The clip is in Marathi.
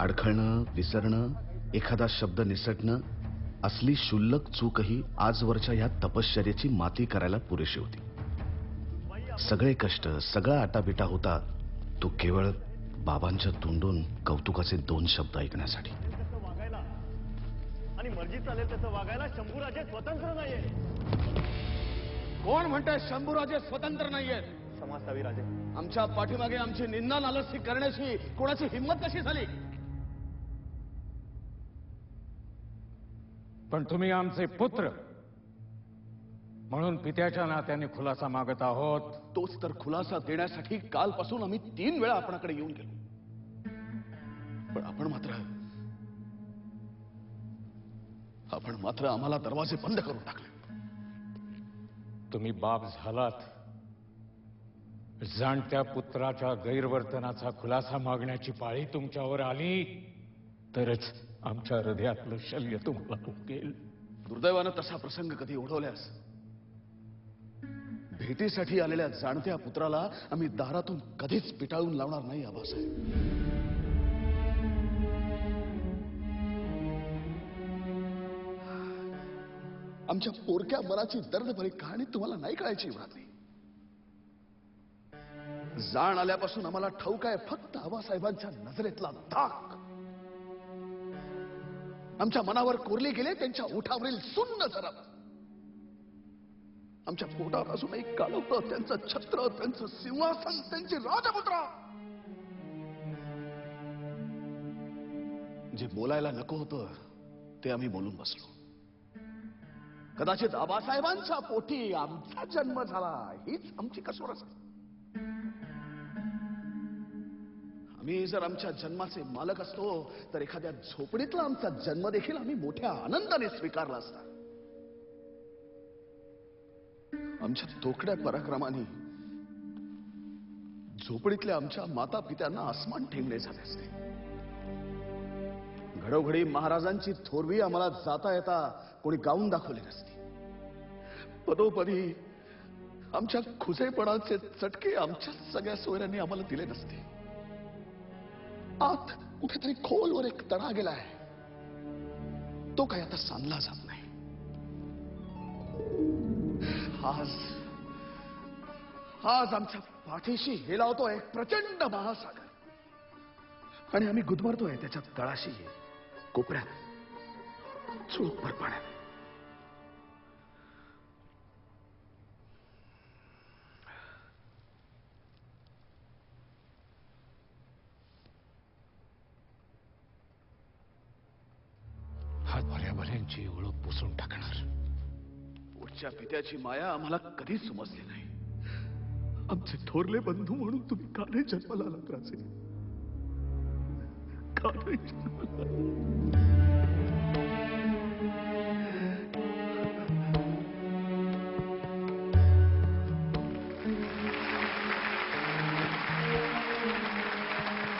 अडखळणं विसरणं एखादा शब्द निसटणं असली शुल्लक चूकही आजवरच्या ह्या तपश्चर्याची माती करायला पुरेशी होती. सगळे कष्ट सगळा आटापिटा होता तो केवळ बाबांच्या तोंडून कौतुकाचे दोन शब्द ऐकण्यासाठी. आणि मर्जी चालेल तसं वागायला शंभूराजे स्वतंत्र नाहीये. कोण म्हणतंय शंभूराजे स्वतंत्र नाहीयेत समाजसावी राजे. आमच्या पाठीमागे आमची निंदा नालस्ती करण्याची कोणाची हिंमत कशी झाली? पण तुम्ही आमचे पुत्र. म्हणून पित्याच्या नात्याने खुलासा मागत आहोत. तोच तर खुलासा देण्यासाठी कालपासून आम्ही तीन वेळा आपणाकडे येऊन गेलो. पण आपण मात्र आपण मात्र आम्हाला दरवाजे बंद करून टाकले. तुम्ही बाप झालात. जाणत्या पुत्राच्या गैरवर्तनाचा खुलासा मागण्याची पाळी तुमच्यावर आली तरच आमच्या हृदयातलं शल्य तुम्हाला उकेल दुर्दैवानं तसा प्रसंग कधी ओढवल्यास? भेटीसाठी आलेल्या जाणत्या पुत्राला आम्ही दारातून कधीच पिटाळून लावणार नाही आबासाहेब. आमच्या पोरक्या मनाची दर्दभरी कहाणी तुम्हाला नाही कळायची राहते जाण आल्यापासून आम्हाला ठाऊक आहे फक्त आबासाहेबांच्या नजरेतला धाक. आमच्या मनावर कोरले गेले त्यांच्या ओठावरील सुन्न जरा आमच्या पोटावर एक कालवत त्यांचं छत्र त्यांचं सिंहासन त्यांचे राजपुत्र जे बोलायला नको होतं ते आम्ही बोलून बसलो. कदाचित आबासाहेबांच्या पोटी आमचा जन्म झाला हीच आमची कसोर असेल आम्ही जर आमच्या जन्माचे मालक असतो तर एखाद्या झोपडीतला आमचा जन्म देखील आम्ही मोठ्या आनंदाने स्वीकारला असता. आमच्या तोकड्या पराक्रमाने झोपडीतल्या आमच्या माता पित्यांना आसमान ठेंगणे झाले असते. घडोघडी महाराजांची थोरवी आम्हाला जाता येता कोणी गाऊन दाखवली नसती. पदोपदी आमच्या खुसेपणाचे चटके आमच्या सगळ्या सोयऱ्यांनी आम्हाला दिले नसते. आत कुठेतरी खोलवर एक तडा गेलाय तो काही आता सांगला जात नाही. आज आज आमच्या पाठीशी हेलावतो एक प्रचंड महासागर. आणि आम्ही गुदमरतोय त्याच्या तळाशी कोपऱ्यात चुळूकभर पाण्यात भल्यांची ओळख पुसून टाकणार. पुढच्या पित्याची माया आम्हाला कधीच समजली नाही. आमचे थोरले बंधू म्हणून तुम्ही का नाही जन्माला आलात राजे. का नाही जन्माला?